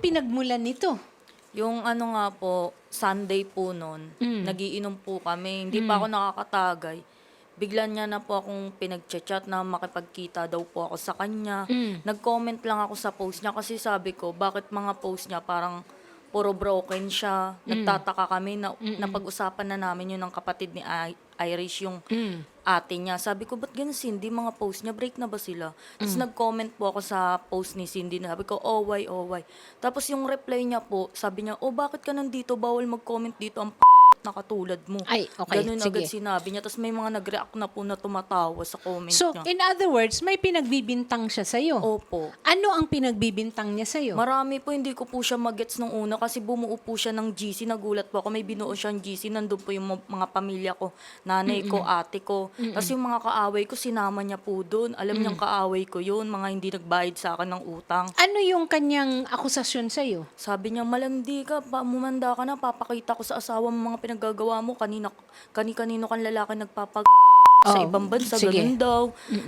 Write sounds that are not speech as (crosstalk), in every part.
pinagmulan nito? Yung ano nga po, Sunday po noon, Mm. nagiinom po kami. Hindi pa ako nakakatagay. Biglan niya na po akong pinag-chat na makipagkita daw po ako sa kanya. Mm. Nag-comment lang ako sa post niya kasi sabi ko, bakit mga post niya parang puro broken siya. Nagtataka kami na napag-usapan na namin yun ng kapatid ni Irish, yung Mm. ate niya. Sabi ko, ba't ganun Cindy, mga post niya, break na ba sila? Tapos Mm. nag-comment po ako sa post ni Cindy na sabi ko, oh why, oh why. Tapos yung reply niya po, sabi niya, oh bakit ka nandito, bawal mag-comment dito, ang p- na katulad mo. Ay, okay, Ganun sige. agad sinabi niya. Tapos may mga nag-react na po na tumatawa sa comment So, niya. in other words, may pinagbibintang siya sa'yo. Opo. Ano ang pinagbibintang niya sa'yo? Marami po, hindi ko po siya magets nung una kasi bumuo po siya ng GC. Nagulat po ako, may binuo siyang GC. Nandun po yung mga- mga pamilya ko, nanay ko, ate ko. Tapos yung mga kaaway ko, sinama niya po doon. Alam niyang kaaway ko yun, mga hindi nagbayad sa akin ng utang. ano yung kanyang akusasyon sa'yo? Sabi niya, malandi ka, pa, mumanda ka na, papakita ko sa asawa mo mga pinaggagawa mo. Kanina, kani-kanino kang lalaki nagpapag sa Oh, ibang bansa, sige. ganun daw.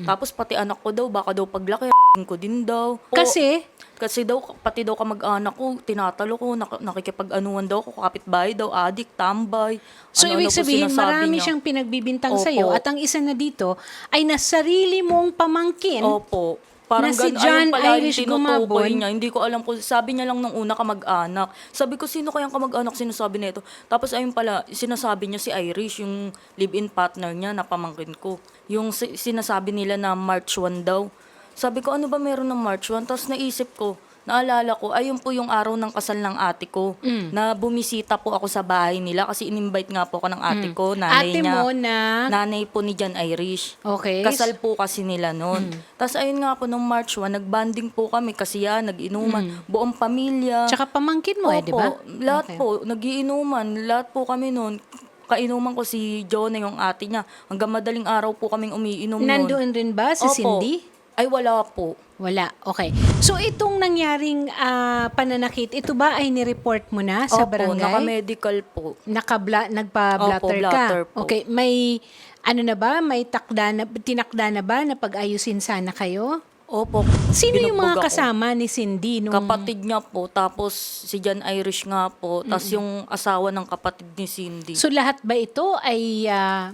Tapos pati anak ko daw, baka daw paglaki, (laughs) ko din daw. O, Kasi, kasi daw, pati daw kamag-anak ko, tinatalo ko, nak- nakikipag-anuan daw ko, kapitbahay daw, adik, tambay. so Ano-ano ibig po sabihin, sinasabi marami niya. siyang pinagbibintang Opo. sa'yo at ang isa na dito ay nasarili mong pamangkin Opo. Parang na si gan- John ayun pala yung Irish tinutukoy Gumabon. niya. Hindi ko alam kung sabi niya lang nung una kamag-anak. Sabi ko, sino kayang kamag-anak sinasabi nito? Tapos ayun pala, sinasabi niya si Irish, yung live-in partner niya na pamangkin ko. Yung si- sinasabi nila na March 1 daw. Sabi ko, ano ba meron ng March 1? Tapos naisip ko, naalala ko, ayun po yung araw ng kasal ng ate ko. Mm. Na bumisita po ako sa bahay nila kasi in-invite nga po ako ng ate ko, nanay Mm. Ate niya. mo na, Nanay po ni John Irish. okay, Kasal po kasi nila noon. Hmm. Tapos ayun nga po, nung March 1, nagbanding po kami kasi yan, nag-inuman. Buong pamilya. Tsaka pamangkin mo eh, di ba? Opo, lahat Okay. po, nagiinuman. Lahat po kami noon. Kainuman ko si Jonah, yung ate niya. Hanggang madaling araw po kaming umiinom noon. Nandoon rin ba si Opo. Cindy? Ay, wala po. Wala. Okay. So itong nangyaring ah, pananakit, ito ba ay ni-report mo na sa Opo, barangay? naka-medical po. Nakabla, nagpa-blatter Opo, ka. blatter po. Okay, may ano na ba? May takda na, tinakda na ba na pag-ayusin sana kayo? Opo. Sino yung binugbog mga ako. kasama ni Cindy nung Kapatid niya po, tapos si John Irish nga po, tapos yung asawa ng kapatid ni Cindy. So lahat ba ito ay ah,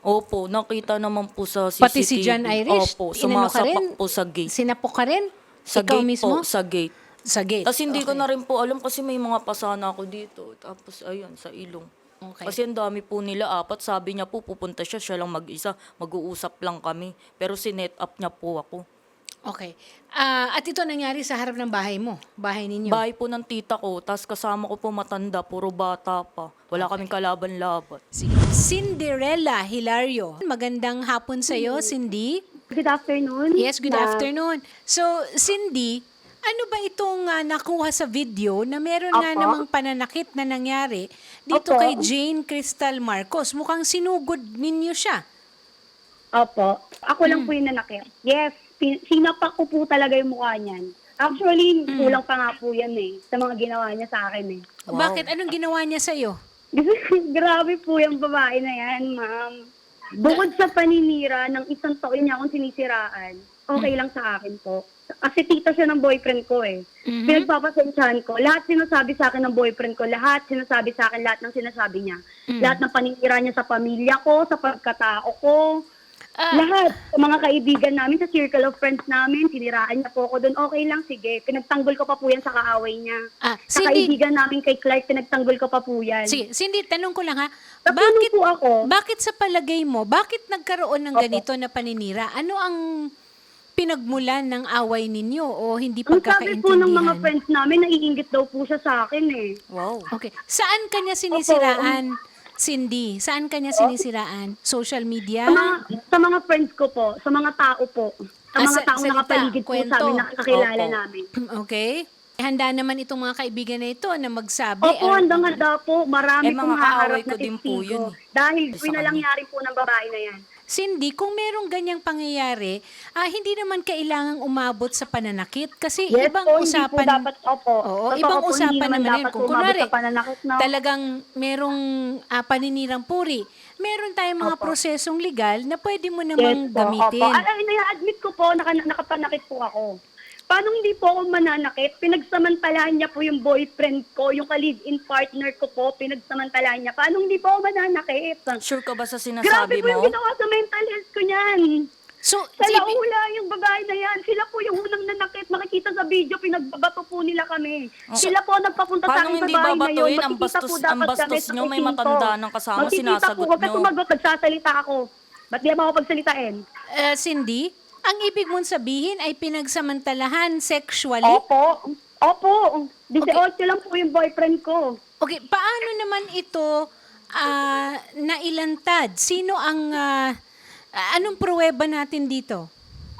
Opo, nakita naman po sa CCTV. pati si John Irish? Opo, inano ka rin? sumasapak po sa gate. Sinapok ka rin? Sa Ikaw gate mismo? po, sa gate. Sa gate. Tapos hindi ko na rin po alam kasi may mga pasana ako dito. Tapos ayun, sa ilong. Okay. Kasi ang dami po nila, apat. Sabi niya po, pupunta siya, siya lang mag-isa. Mag-uusap lang kami. Pero sinet up niya po ako. Okay. Ah, at ito nangyari sa harap ng bahay mo, bahay ninyo. Bahay po ng tita ko, tapos kasama ko po matanda, puro bata pa. Wala kaming kalaban-laban. Sige. Cinderella Hilario. Magandang hapon sa iyo, Cindy. Good afternoon. Yes, good Na- afternoon. So, Cindy, ano ba itong ah, nakuha sa video na meron nga namang pananakit na nangyari dito Opo. kay Jane Crystal Marcos? Mukhang sinugod ninyo siya. Opo. Ako lang po yung nanakit. Yes, sinapak ko po talaga yung mukha niyan. Actually, Mm. kulang pa nga po yan eh. Sa mga ginawa niya sa akin eh. Wow. Bakit? Anong ginawa niya sa iyo? (laughs) Grabe po yung babae na yan, ma'am. Bukod sa paninira ng isang taon niya akong sinisiraan, okay lang sa akin po. Kasi tita siya ng boyfriend ko eh. Mhm. Pinagpapasensyahan ko. Lahat sinasabi sa akin ng boyfriend ko. Lahat sinasabi sa akin, lahat ng sinasabi niya. Mm. Lahat ng paninira niya sa pamilya ko, sa pagkatao ko. Ah, Lahat. Sa mga kaibigan namin, sa circle of friends namin, siniraan niya po ako doon. Okay lang, sige. Pinagtanggol ko pa po yan sa kaaway niya. ah, Sa Cindy, kaibigan namin kay Clark, pinagtanggol ko pa po yan. sige, Cindy, tanong ko lang ha. Bakit po ako. Bakit sa palagay mo, bakit nagkaroon ng Opo. ganito na paninira? Ano ang pinagmulan ng away ninyo o hindi Ang sabi po ng mga pagkakaintindihan? friends namin, naiingit daw po siya sa akin eh. Wow. Okay. Saan kanya sinisiraan, Cindy? Saan kanya sinisiraan? Social media? Sa mga, sa mga friends ko po, sa mga tao po, sa Ah, mga sa- taong salita, nakapaligid po kwento. sa amin, nakakilala Opo. namin. (clears throat) Okay. Handa naman itong mga kaibigan na ito na magsabi. Opo, or- handang-handa po. Marami Eh, mga pong haharap kaaway ko na din po testigo. yun eh. Dahil Sa pinalangyari po ng babae na yan. Cindy, kung merong ganyang pangyayari, ah, hindi naman kailangang umabot sa pananakit kasi Yes ibang po, hindi usapan po dapat, opo. Oo, Totoo ibang po, hindi usapan naman naman, yun. dapat Kung umabot kunwari, sa pananakit, no? talagang merong ah, paninirang puri, meron tayong mga Opo. prosesong legal na pwede mo Yes namang po, gamitin. opo. Ano, ina-admit ko po, naka, nakapanakit po ako. Paano hindi po ako mananakit? Pinagsamantalahan niya po yung boyfriend ko, yung ka-live-in partner ko po, pinagsamantalahan niya. Paano hindi po ako mananakit? Sure ka ba sa Grabe sinasabi po yung mo? ginawa sa mental health ko niyan. So, Sa si- laula yung babae na yan. Sila po yung unang nanakit. Makikita sa video, pinagbabato po nila kami. Sila po ang nagpapunta sa Paano akin hindi babae na yun. babatuin? Ang Makikita bastos- po ang dapat bastos kami sa nyo, may presinto. matanda ng kasama, Makikita sinasagot po, huwag ka nyo. sumagot, nagsasalita ako. Ba't di mo ako pagsalitain? uh, Cindy, ang ibig mong sabihin ay pinagsamantalahan sexually? Opo. Opo. 18 lang po yung boyfriend ko. Okay, paano naman ito ah, nailantad? Sino ang... ah, anong pruweba natin dito?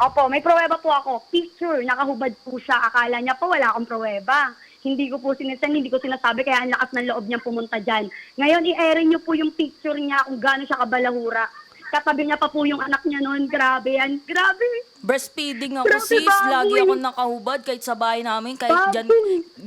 Opo, may pruweba po ako. Picture, nakahubad po siya. Akala niya po wala akong pruweba. Hindi ko po sinasan, hindi ko sinasabi, kaya ang lakas ng loob niyang pumunta dyan. Ngayon, i-air niyo po yung picture niya kung gaano siya kabalahura. Katabi niya pa po yung anak niya noon. Grabe yan. Grabe. Breastfeeding ako Grabe, sis, baboy. lagi ako nakahubad kahit sa bahay namin, kahit Baboy. dyan,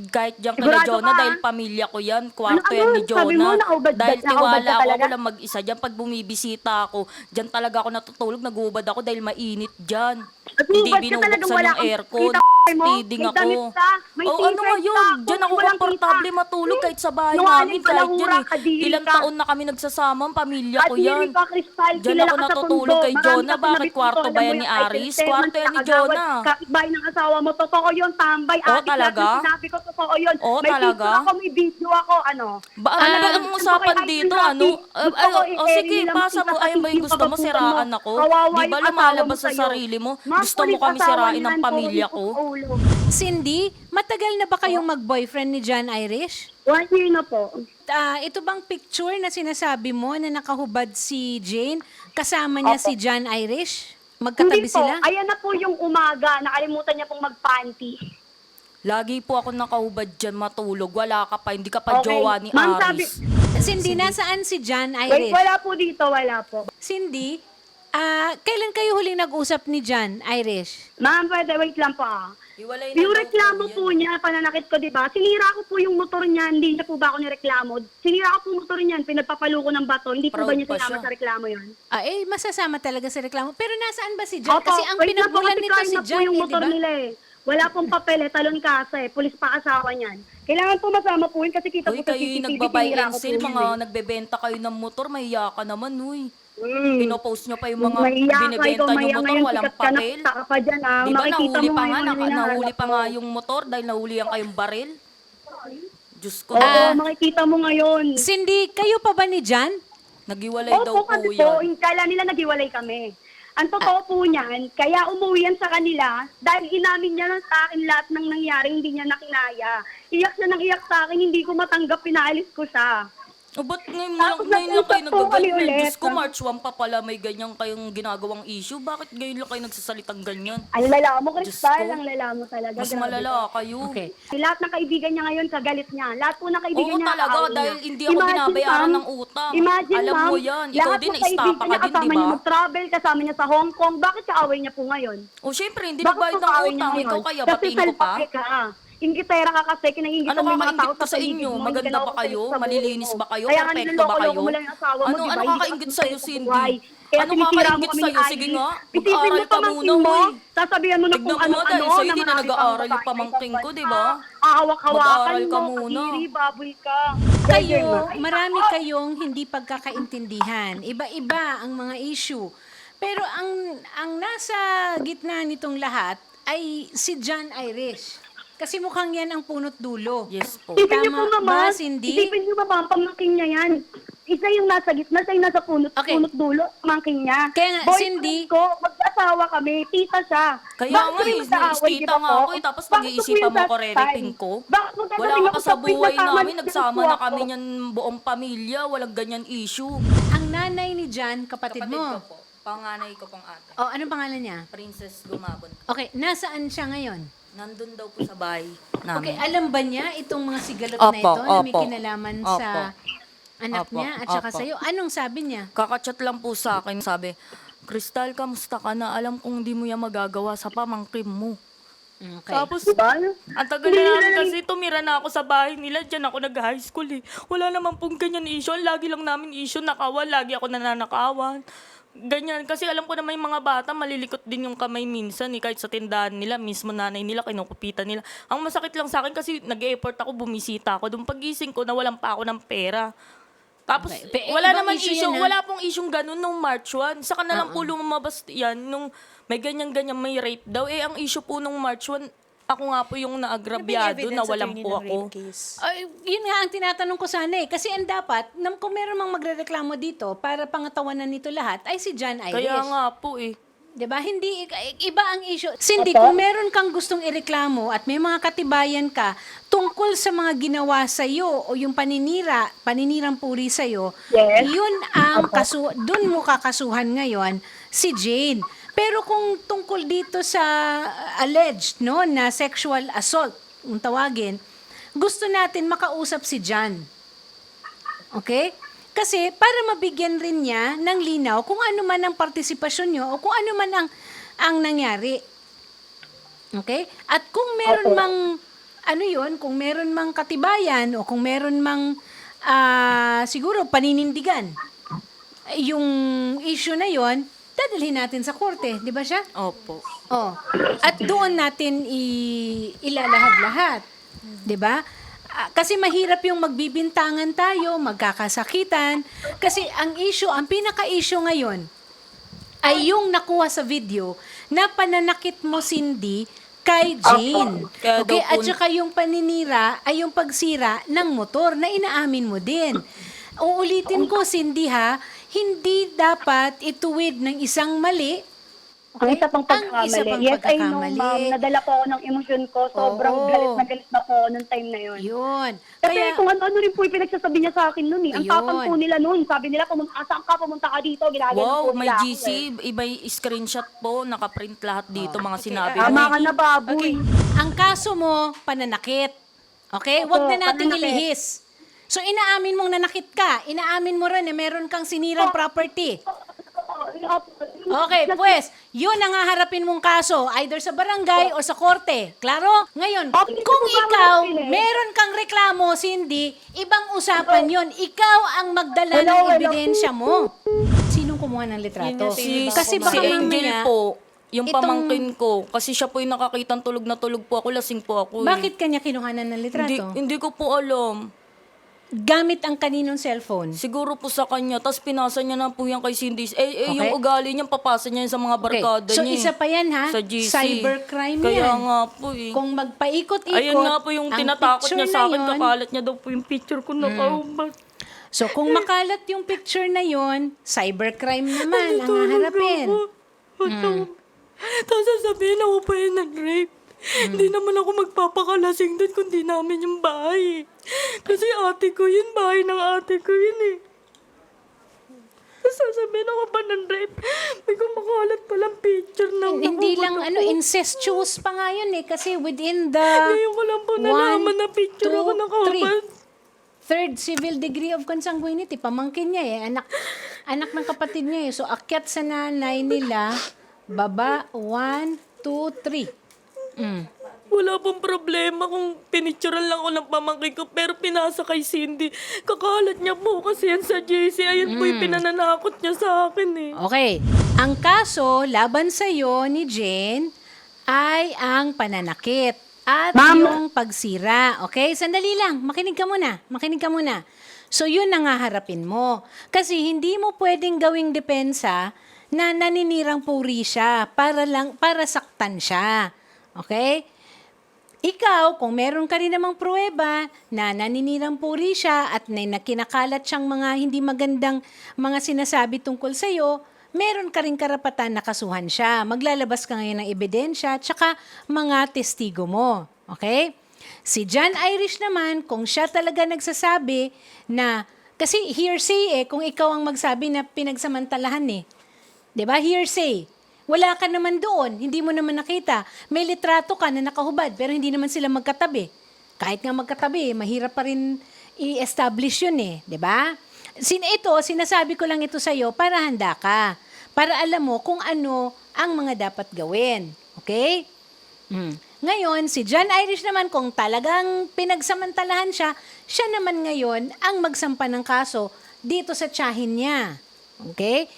kahit dyan kay Sigurado Jonah ka? dahil pamilya ko yan, kwarto Ano, yan ano? ni Sabi mo, Jonah. nakahubad- Dahil nakahubad tiwala ka ako, talaga? ako lang mag-isa dyan. Pag bumibisita ako, dyan talaga ako natutulog, naguhubad ako dahil mainit dyan. At Hindi hubad ka talagang binubuksan wala yung kang aircon. kita, mo. Speeding May ako. damit ka, may oh, ano ngayon? ka, Dyan ako komportable matulog kahit sa bahay namin. ka, Kahit dyan eh. Ilang taon na kami nagsasama, ang pamilya ko yan. ka, Crystal, kilala ako natutulog kay Jonah. Bakit kwarto ba yan ni Aris? Kwarto yan ni. Jonah. Kapitbahay ng asawa mo, totoo yun, tambay. Oh, talaga? sinabi ko, totoo yun. Oh, may talaga? picture ako, may video ako, ano. Ba, ano ba ang usapan dito? Ano? yung Uh, Gusto ano? ko O i-air sige, pasa mo. Ayun ba yung gusto mo siraan ako? Di ba lumalabas sa sarili mo? Gusto mo kami sirain ng pamilya ko? Ulo. Cindy, matagal na ba kayong mag-boyfriend ni John Irish? One year na po. Ah, ito bang picture na sinasabi mo na nakahubad si Jane, kasama niya si John Irish? Magkatabi Hindi po. sila? Ayan na po yung umaga. Nakalimutan niya pong mag-panty. Lagi po ako nakahubad dyan matulog. Wala ka pa. Hindi ka pa Okay. jowa ni Ma'am, Aris. Cindy, nasaan si John Wait, Irish? wala po dito, wala po. Cindy, ah, kailan kayo huling nag-usap ni John Irish? Ma'am, pwede, wait lang po ah. Hiwalay na Yung daw reklamo po po niya, pananakit ko, di ba? Sinira ko po yung motor niya, hindi niya po ba ako nireklamo? Sinira ko po yung motor niyan, pinagpapalo ko ng bato, hindi po ba niya pa sinama siya. sa reklamo yun? Ah, eh, masasama talaga sa reklamo. Pero nasaan ba si John? Opo, Kasi ang wait lang po, pinagulan kasi nito si na po John, yung eh, di motor ba? nila eh. Wala pong papel eh, talon kasa eh, pulis pa asawa niyan. Kailangan po masama po yun kasi kita Uy, po sa kayo yung CCTV, nagbabay sinira and ko po sale, yun mga eh. nagbebenta kayo ng motor, mahiya ka naman, uy. Mm. Pinopost nyo pa yung mga Mahiya ka, binibenta ikaw, nyo mahiya motor, ngayon, walang sikat ka na, papel. taka dyan ah. Di ba Makikita nahuli mo pa nga, ngayon naka, yung hinahanap nahuli pa nga yung motor dahil nahulihan kayong baril? Diyos ko, Oo, na. makikita mo ngayon. Cindy, kayo pa ba ni John? nagiwalay Opo, daw po kasi po, yung kala nila naghiwalay kami. Ang totoo po niyan, kaya umuwi yan sa kanila dahil inamin niya lang sa akin lahat ng nangyari, hindi niya nakinaya. Iyak siya ng iyak sa akin, hindi ko matanggap, pinaalis ko siya. O ba't ngayon, mo lang, Tapos ngayon lang kayo nag-usap po kami ulit. Diyos ko, March 1 pa pala may ganyan kayong ginagawang issue. Bakit ngayon lang kayo nagsasalitang ganyan? Ang lala mo, Crystal, ko. ang lala mo talaga. Mas grabe malala kayo. Okay. ka. Lahat ng kaibigan niya ngayon, kagalit niya. Lahat po ng kaibigan Oo niya, talaga, kaaway dahil niya. hindi ako Imagine, binabayaran ma'am, ng utang. Imagine, Alam ma'am, mo yan. Ikaw lahat din, ng kaibigan naistapa ka niya, din, di kasama niya ba? mag-travel, kasama niya sa Hong Kong. Bakit kaaway niya po ngayon? O syempre, hindi Bakit nagbayad ng kaaway niya utang. ngayon? Ikaw kaya, Kasi batiin ko pa? salpake ka. Ingitera ka kasi, kinaingit Ano mo yung mga tao sa paligid inyo? mo, hindi Maganda ka ba kayo? sa Malilinis mo. ba kayo? Kaya Perfecto ba kayo? mo lang asawa mo, Ano- ba? ano Hindi ka kakaingit sa'yo, sa Cindy? Kaya Ano sinisira mo kakaingit kami sa'yo? Sige nga, mo mag-aral ka pamangkin muna, mo, sasabihan mo na kung mo ano-ano. dahil sa'yo, na di na nag-aaral yung pamangkin ko, di ba? Ahawak-hawakan Mag-aaral ka mo, muna. baboy ka. Kayo, marami kayong hindi pagkakaintindihan. Iba-iba ang mga issue. Pero ang ang nasa gitna nitong lahat ay si John Irish. Kasi mukhang yan ang punot dulo. Yes po. Isipin niyo po Tama naman, ba, Cindy? isipin niyo ba ba, ang pamangkin niya yan. Isa yung nasa gitna, isa yung nasa punot, Okay. punot dulo, pamangkin niya. Kaya nga, Boyfriend Cindy- ko, mag-asawa kami, tita siya. Kaya nga, eh, tita nga ako eh, tapos pag-iisipan mo yung ko, time? ko? Bakit mo Wala ka ako pa sa buhay namin, na nagsama na kami niyan buong pamilya, walang ganyan issue. Ang nanay ni John, kapatid, Kapatid ko mo. po, panganay ko pong ate. Oh, anong pangalan niya? Princess Gumabon. Okay, nasaan siya ngayon? Nandun daw po sa bahay Okay, namin. alam ba niya itong mga sigalot na Opo, ito na may opo. kinalaman Opo. sa anak Opo, niya at saka opo. sa'yo? Anong sabi niya? Kakachat lang po sa akin, sabi, Crystal, kamusta ka na? Alam kong di mo yan magagawa sa pamangkin mo. Okay. Tapos, Diba? ang tagal na namin kasi tumira na ako sa bahay nila. Diyan ako nag-high school eh. Wala naman pong ganyan issue. Ang Lagi lang namin issue, nakawan. Lagi ako nananakawan. Ganyan. Kasi alam ko naman yung mga bata, malilikot din yung kamay minsan eh, kahit sa tindahan nila, mismo nanay nila, kinukupitan nila. Ang masakit lang sa akin kasi nag-effort ako, bumisita ako. Doon pagising ko, nawalan pa ako ng pera. Tapos, Pe- pe- wala ibang naman issue issue, yan, wala pong issue ganun nung March 1. Saka na lang po lumabas yan, nung may ganyan-ganyan, may rape daw. Eh, ang issue po nung March 1, ako nga po yung naagrabyado, na walang po ako. Ay, yun nga ang tinatanong ko sana eh. Kasi ang dapat, nam, kung meron mang magrereklamo dito para pangatawanan nito lahat, ay si John Irish. Kaya nga po eh. 'Di ba? Hindi iba ang issue. Cindy, kung meron kang gustong ireklamo at may mga katibayan ka tungkol sa mga ginawa sa iyo o yung paninira, paninirang puri sa iyo, Yes. yun ang kasu doon mo kakasuhan ngayon si Jane. Pero kung tungkol dito sa uh, alleged no na sexual assault, kung tawagin, gusto natin makausap si John. Okay? Kasi para mabigyan rin niya ng linaw kung ano man ang partisipasyon niyo o kung ano man ang ang nangyari. Okay? At kung meron mang ano 'yon, kung meron mang katibayan o kung meron mang ah, siguro paninindigan yung issue na 'yon, dadalhin natin sa korte, 'di ba siya? Opo. Oh. At doon natin i- ilalahad-lahat. 'Di ba? Ah, Kasi mahirap yung magbibintangan tayo, magkakasakitan. Kasi ang issue, ang pinaka-issue ngayon, ay yung nakuha sa video na pananakit mo, Cindy, kay Jane. Kaya Okay? At saka yung paninira ay yung pagsira ng motor na inaamin mo din. Uulitin ko, Cindy ha, hindi dapat ituwid ng isang mali Ang isa pang Ang isa pagkakamali. pang yes, I know, pagkakamali. ma'am. Nadala po ako ng emosyon ko. Sobrang Oo. galit na galit na po nung time na yun. Yun. Kasi Kaya, kung ano-ano rin po yung pinagsasabi niya sa akin noon eh. Ang Ayun. tapang po nila noon. Sabi nila, pumunta saan ka, pumunta ka dito. Ginagano Wow, po may nila ako GC, eh. iba screenshot po, nakaprint lahat dito, mga sinabi ah, mo. Tama eh. ka na, baboy. okay, ang kaso mo, pananakit. Okay? Huwag na nating pananakit. ilihis. So, inaamin mong nanakit ka. Inaamin mo rin na meron kang sinirang property. Okay, pues, yun ang haharapin mong kaso, either sa barangay o sa korte. Klaro? Ngayon, kung ikaw, meron kang reklamo, Cindy, ibang usapan yon. Ikaw ang magdala ng ebidensya mo. Sinong kumuha ng litrato? Si, Kasi baka si Angel mamaya, po, yung itong- pamangkin ko, kasi siya po yung nakakitang tulog na tulog po ako, lasing po ako. eh. bakit kanya kinuhanan ng litrato? Hindi, hindi ko po alam. Gamit ang kaninong cellphone. Siguro po sa kanya, tapos pinasa niya na po yan kay Cindy. Eh, eh Okay. yung ugali niya, papasa niya yan sa mga barkada So, niya. eh. isa pa yan, ha? Sa GC. Cybercrime Kaya yan. nga po eh. Kung magpaikot-ikot, Ayun nga po yung ang tinatakot picture niya sa na akin, yun- kakalat niya daw po yung picture ko na kaubat. So, kung makalat yung picture na yon, cybercrime naman ang haharapin. Mm. Tapos sasabihin ako pa yun nag-rape. Hindi naman ako magpapakalasing doon kundi namin yung bahay. Kasi ate ko yun, bahay ng ate ko yun eh. Tapos sasabihin ako pa ng rape. May kumakalat palang picture ng Hindi nakaubat lang ano incestuous pa nga yun eh kasi within the Ngayon ko lang po nalaman na picture two, ako three. third civil degree of consanguinity pamangkin niya eh anak anak ng kapatid niya eh so akyat sa nanay nila baba one, two, three. Mm. Wala pong problema kung pinicturean lang ako ng pamangkin ko pero pinasa kay Cindy. Kakalat niya po kasi yan sa JC. Ayun po yung pinananakot niya sa akin eh. Okay. Ang kaso laban sa iyo ni Jane ay ang pananakit at Ma'am. yung pagsira. Okay? Sandali lang. Makinig ka muna. Makinig ka muna. So, yun ang haharapin mo. Kasi hindi mo pwedeng gawing depensa na naninirang puri siya para lang para saktan siya. Okay? Ikaw, kung meron ka rin namang pruweba na naninirang puri siya at na nakinakalat siyang mga hindi magandang mga sinasabi tungkol sa iyo, meron ka rin karapatan na kasuhan siya. Maglalabas ka ngayon ng ebidensya at saka mga testigo mo. Okay? Si John Irish naman, kung siya talaga nagsasabi na, kasi hearsay eh, kung ikaw ang magsabi na pinagsamantalahan eh. ba? Hearsay. Wala ka naman doon, hindi mo naman nakita. May litrato ka na nakahubad, pero hindi naman sila magkatabi. Kahit nga magkatabi, mahirap pa rin i-establish yun eh, 'di ba? Sin ito, sinasabi ko lang ito sa iyo para handa ka. Para alam mo kung ano ang mga dapat gawin. Okay? Mm. Ngayon, si John Irish naman, kung talagang pinagsamantalahan siya, siya naman ngayon ang magsampa ng kaso dito sa tiyahin niya. Okay?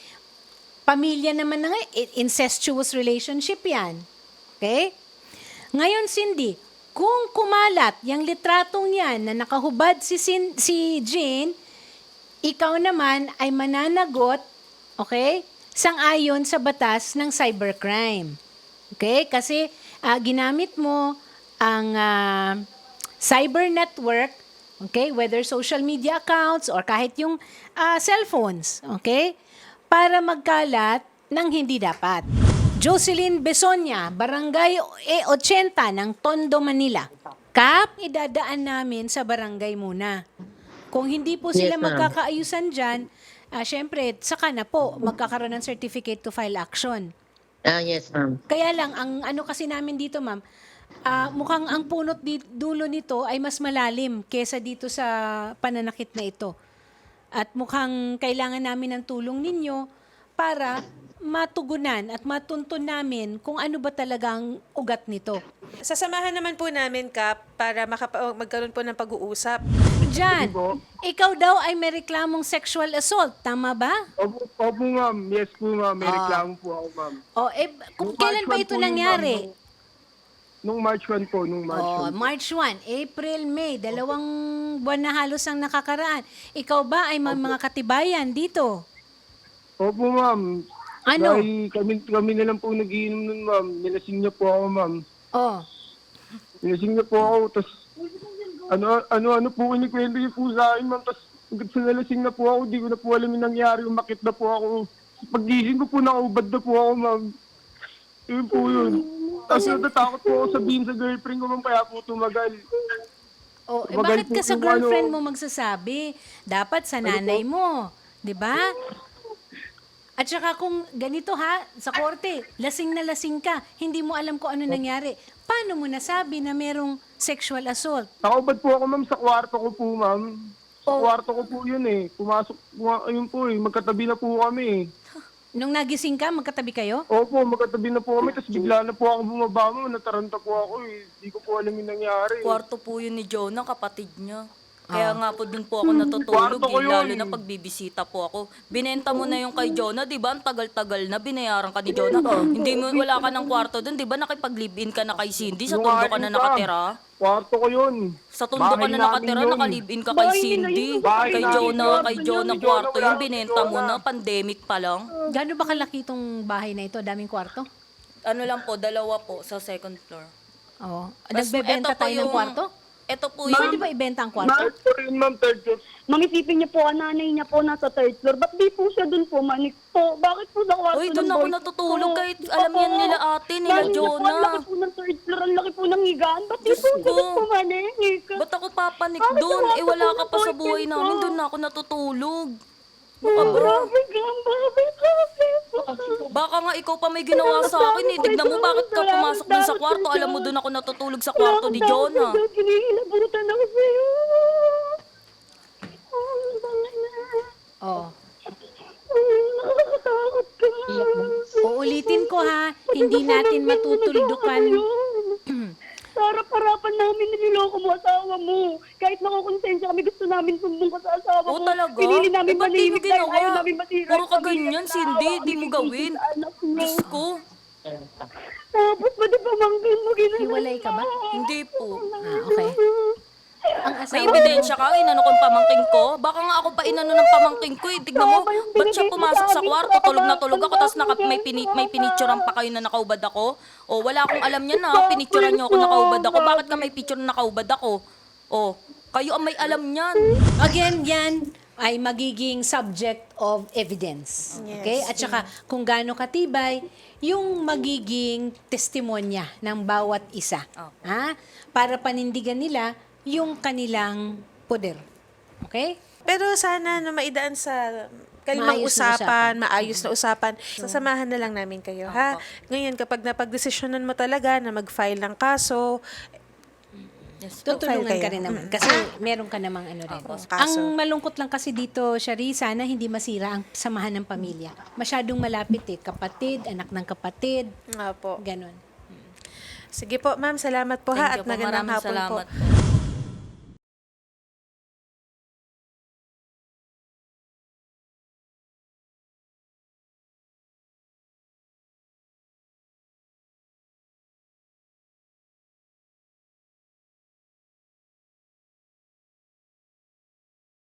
Pamilya naman na nga, i- incestuous relationship yan. Okay? Ngayon, Cindy, kung kumalat yung litratong yan na nakahubad si, Cin- si Jean, ikaw naman ay mananagot, okay, sang-ayon sa batas ng cybercrime. Okay? Kasi ah, ginamit mo ang ah, cyber network, okay, whether social media accounts or kahit yung ah, cellphones, okay, para magkalat ng hindi dapat. Jocelyn Besonia, Barangay E80 ng Tondo, Manila. Kap, idadaan namin sa barangay muna. Kung hindi po sila Yes, magkakaayusan dyan, ah, syempre, saka na po magkakaroon ng certificate to file action. Ah, yes, ma'am. Kaya lang, ang ano kasi namin dito, ma'am, ah, mukhang ang punot di, dulo nito ay mas malalim kesa dito sa pananakit na ito. At mukhang kailangan namin ng tulong ninyo para matugunan at matuntun namin kung ano ba talagang ugat nito. Sasamahan naman po namin, Kap, para makapa- magkaroon po ng pag-uusap. Jan, ikaw daw ay may reklamong sexual assault, tama ba? Opo, opo ma'am. Yes po ma'am. May Ah. reklamo po ako ma'am. O, eh, kung Nung kailan March ba 1 ito po nangyari? ma'am. Nung March 1 po, nung March Oh, 1. March 1, April, May, dalawang buwan na halos ang nakakaraan. Ikaw ba ay may mga katibayan dito? Opo ma'am. Ano? Dahil kami, kami na lang po nagiinom nun ma'am. Nilasing niya po ako ma'am. Oh, Nilasing niya po ako. Tapos ano, ano, ano po kinikwento niya po sa akin ma'am. Tapos hanggang sa nalasing na po ako, di ko na po alam yung nangyari. Umakit na po ako. Paggising ko po, nakaubad na po ako ma'am. Yun po yun. Tapos natatakot po ako sabihin sa girlfriend ko ma'am, kaya po tumagal. oh eh, bakit po ka sa yung girlfriend ano- mo magsasabi? Dapat sa nanay mo, 'di ba? At saka kung ganito ha, sa korte, lasing na lasing ka, hindi mo alam kung ano nangyari. Paano mo nasabi na merong sexual assault? Nakaubad po ako ma'am sa kwarto ko po ma'am. Sa Oh. kwarto ko po yun eh. Pumasok, puma- ayun po eh. Magkatabi na po kami eh. Nung nagising ka, magkatabi kayo? Opo, magkatabi na po kami. Tapos bigla na po ako bumaba mo. Nataranta po ako eh. Hindi ko po alam yung nangyari. Kwarto po yun ni Jonah, kapatid niya. Kaya nga po dun po ako natutulog, Kwarto ko eh, lalo yun. na pag bibisita po ako. Binenta mo na yung kay Jonah, di ba? Ang tagal-tagal na, binayaran ka ni Jonah. Hindi mo, wala ka ng kwarto dun, di ba? Nakipag-live-in ka na kay Cindy, sa tondo ka na nakatira. Kwarto ko yun. Sa tondo ka Bahay na namin nakatira, yun. nakalive-in ka kay Bahay nila Cindy. yun. Bahay Kay namin Jonah, yun. kay Yun, Jonah kwarto, yung binenta mo Jonah. na, pandemic pa lang. Gaano ba kalaki itong bahay na ito? Daming kwarto? Ano lang po, dalawa po sa second floor. Oo. Tas Nagbebenta eto po tayo ng yung- kwarto? Ito po Pwede yung... ba ibenta ang kwarto? Ma'am, po rin ma'am, third floor. Mangisipin niyo po, ang nanay niya po nasa third floor. Ba't di po siya dun pumanik po? Bakit po sa kwarto Uy, ng doon ako boys natutulog ko? kahit alam yan Opo. nila ate, nila Nanay niya po, Ang Jonah. laki po ng third floor, ang laki po ng higaan. Ba't di Diyos po siya ko. dun pumanik? Ba't ako papanik Bakit doon? nawasan Eh wala ka ng pa sa buhay boyfriend namin, doon na ako natutulog. Oh, grabe grabe, grabe. Baka nga ikaw pa may ginawa sa akin eh. Tignan mo bakit ka pumasok doon sa kwarto. Alam mo doon ako natutulog sa kwarto ni Jonah. Wala akong Kinihilabutan ako sa'yo. Oh, na. Oh. Ay, Nakakatakot ka. Uulitin ko ha, hindi natin matutuldukan. Sa harap-harapan namin niloloko mo asawa mo. Kahit nakakonsensya kami, gusto namin sumbong ka sa asawa Oo mo. talaga? Pinili namin Eh, ba't di mo manimik dahil ginawa? ayaw namin masira. Puro ka ganyan, Cindy. Di mo gawin. Diyos ko. Tapos ba di pamangkin mo ginagawa? Hiwalay ka ba? Hindi po. Ah, okay. Ang May asawa ebidensya ka, inano ko yung pamangking ko. Baka nga ako pa inano ng pamangking ko eh. Tignan mo, ba't siya pumasok sa kwarto, tulog na tulog ako, tapos naka, may, pini, may pinicturean pa kayo na nakaubad ako. O, wala akong alam niya na, pinicturean niyo ako nakaubad ako. Bakit ka may picture na nakaubad ako? O, kayo ang may alam niyan. Again, yan ay magiging subject of evidence. Okay? At saka kung gaano katibay yung magiging testimonya ng bawat isa. Ha? Para panindigan nila yung kanilang poder. Okay? Pero sana na maidaan sa kalimang Maayos na usapan, maayos na usapan. Sasamahan na lang namin kayo, ha? Ngayon, kapag napagdesisyonan mo talaga na mag-file ng kaso, Tutulungan File ka rin naman. Kasi meron ka namang ano rin. kaso. Ang malungkot lang kasi dito, Shari, sana hindi masira ang samahan ng pamilya. Masyadong malapit eh. Kapatid, anak ng kapatid, nga po. ganon. Sige po, ma'am, salamat po Thank ha you at po. magandang Maraming hapon po. salamat po.